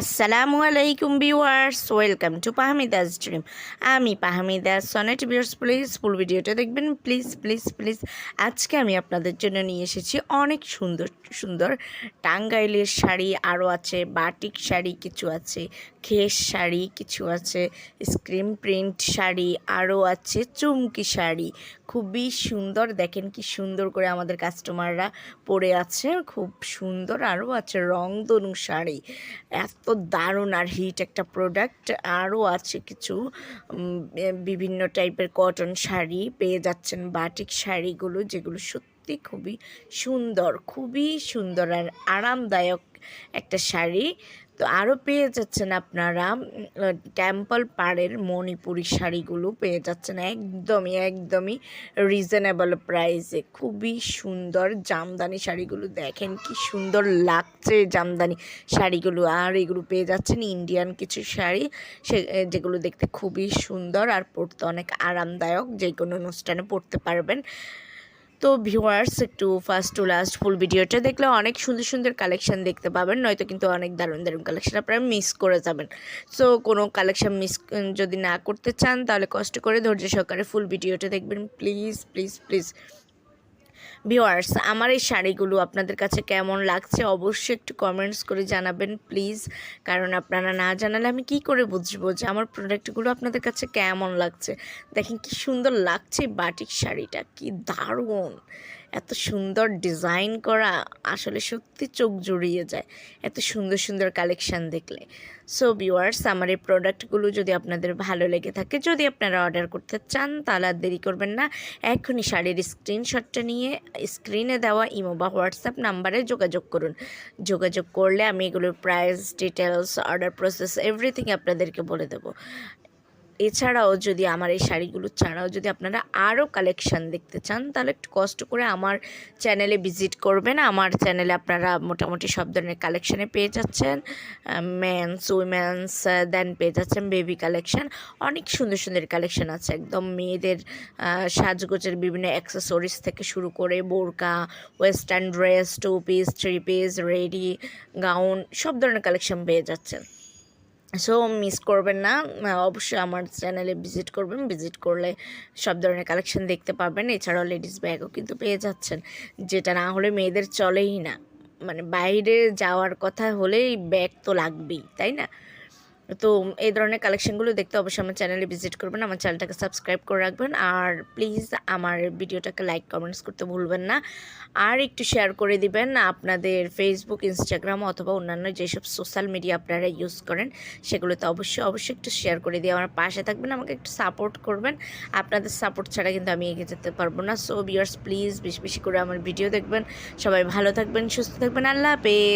আসসালামু আলাইকুম viewers, welcome to পাহমিদাস dream. আমি পাহমিদাস, সনেট ভিউয়ার্স প্লিজ ফুল ভিডিওটা দেখবেন। প্লিজ প্লিজ প্লিজ আজকে আমি আপনাদের জন্য নিয়ে এসেছি অনেক সুন্দর সুন্দর টাঙ্গাইলের শাড়ি, আরও আছে বাটিক শাড়ি, কিছু আছে খেস শাড়ি, কিছু আছে স্ক্রিন প্রিন্ট শাড়ি আরও আছে চুমকি শাড়ি। খুবই সুন্দর, দেখেন কি সুন্দর করে আমাদের কাস্টমাররা পরে আছে, খুব সুন্দর আরও আছে রংধনু শাড়ি। এত দারুণ আর হিট একটা প্রোডাক্ট আরও আছে কিছু বিভিন্ন টাইপের কটন শাড়ি পেয়ে যাচ্ছেন বাটিক শাড়িগুলো, যেগুলো সত্যি খুবই সুন্দর খুবই সুন্দর আর আরামদায়ক একটা শাড়ি। তো আরও পেয়ে যাচ্ছেন আপনারা টেম্পল পাড়ের মণিপুরি শাড়িগুলো পেয়ে যাচ্ছেন একদমই একদমই রিজনেবল প্রাইসে খুবই সুন্দর জামদানি শাড়িগুলো, দেখেন কি সুন্দর লাগছে জামদানি শাড়িগুলো। আর এগুলো পেয়ে যাচ্ছেন ইন্ডিয়ান কিছু শাড়ি, সে যেগুলো দেখতে খুবই সুন্দর আর পরতে অনেক আরামদায়ক যে কোনো অনুষ্ঠানে পরতে পারবেন। তো ভিউয়ার্স একটু ফার্স্ট টু লাস্ট ফুল ভিডিওটা দেখলে অনেক সুন্দর সুন্দর কালেকশান দেখতে পাবেন, নয়তো কিন্তু অনেক দারুণ দারুণ কালেকশান আপনারা মিস করে যাবেন। সো কোনো কালেকশান মিস যদি না করতে চান, তাহলে কষ্ট করে ধৈর্য সহকারে ফুল ভিডিওটা দেখবেন। প্লিজ প্লিজ প্লিজ ভিওয়ার্স আমার এই শাড়িগুলো আপনাদের কাছে কেমন লাগছে অবশ্যই একটু কমেন্টস করে জানাবেন প্লিজ কারণ আপনারা না জানালে আমি কি করে বুঝব যে আমার প্রোডাক্টগুলো আপনাদের কাছে কেমন লাগছে? দেখেন কি সুন্দর লাগছে বাটিক শাড়িটা, কি দারুণ! এত সুন্দর ডিজাইন করা আসলে সত্যি চোখ জুড়িয়ে যায়। এত সুন্দর সুন্দর কালেকশান দেখলে। সো ভিউয়ার্স আমার এই প্রোডাক্টগুলো যদি আপনাদের ভালো লেগে থাকে, যদি আপনারা অর্ডার করতে চান, তাহলে আর দেরি করবেন না। এখনই শাড়ির স্ক্রিনশটটা নিয়ে স্ক্রিনে দেওয়া ইমো বা হোয়াটসঅ্যাপ নাম্বারে যোগাযোগ করুন। যোগাযোগ করলে আমি এগুলোর price details order process everything আপনাদেরকে বলে দেবো। এছাড়াও যদি আমার এই শাড়িগুলো ছাড়াও যদি আপনারা আরও কালেকশান দেখতে চান, তাহলে একটু কষ্ট করে আমার চ্যানেলে ভিজিট করবেন। আমার চ্যানেলে আপনারা মোটামুটি সব ধরনের কালেকশানে পেয়ে যাচ্ছেন। মেন্স উইমেন্স দেন পেয়ে যাচ্ছেন বেবি কালেকশান অনেক সুন্দর সুন্দর কালেকশন আছে। একদম মেয়েদের সাজগোজের বিভিন্ন অ্যাক্সেসরিজ থেকে শুরু করে বোরকা western dress two piece three piece ready gown সব ধরনের কালেকশন পেয়ে যাচ্ছেন। সো মিস করবেন না। অবশ্যই আমার চ্যানেলে ভিজিট করবেন। ভিজিট করলে সব ধরনের কালেকশন দেখতে পাবেন এছাড়াও লেডিস ব্যাগও কিন্তু পেয়ে যাচ্ছেন। যেটা না হলে মেয়েদের চলেই না। মানে বাইরে যাওয়ার কথা হলেই ব্যাগ তো লাগবেই, তাই না? তো এই ধরনের কালেকশনগুলো দেখতে অবশ্যই আমার চ্যানেলে ভিজিট করবেন, আমার চ্যানেলটাকে সাবস্ক্রাইব করে রাখবেন, আর প্লিজ আমার ভিডিওটাকে লাইক কমেন্টস করতে ভুলবেন না, আর একটু শেয়ার করে দিবেন আপনাদের ফেসবুক ইনস্টাগ্রাম অথবা অন্যান্য যেসব সোশ্যাল মিডিয়া আপনারা ইউজ করেন, সেগুলোতে অবশ্যই অবশ্যই একটু শেয়ার করে দিয়ে আমার পাশে থাকবেন, আমাকে একটু সাপোর্ট করবেন, আপনাদের সাপোর্ট ছাড়া কিন্তু আমি এগিয়ে যেতে পারব না সো বিয়ার্স প্লিজ বেশি বেশি করে আমার ভিডিও দেখবেন, সবাই ভালো থাকবেন, সুস্থ থাকবেন, আল্লাহ হাফেজ।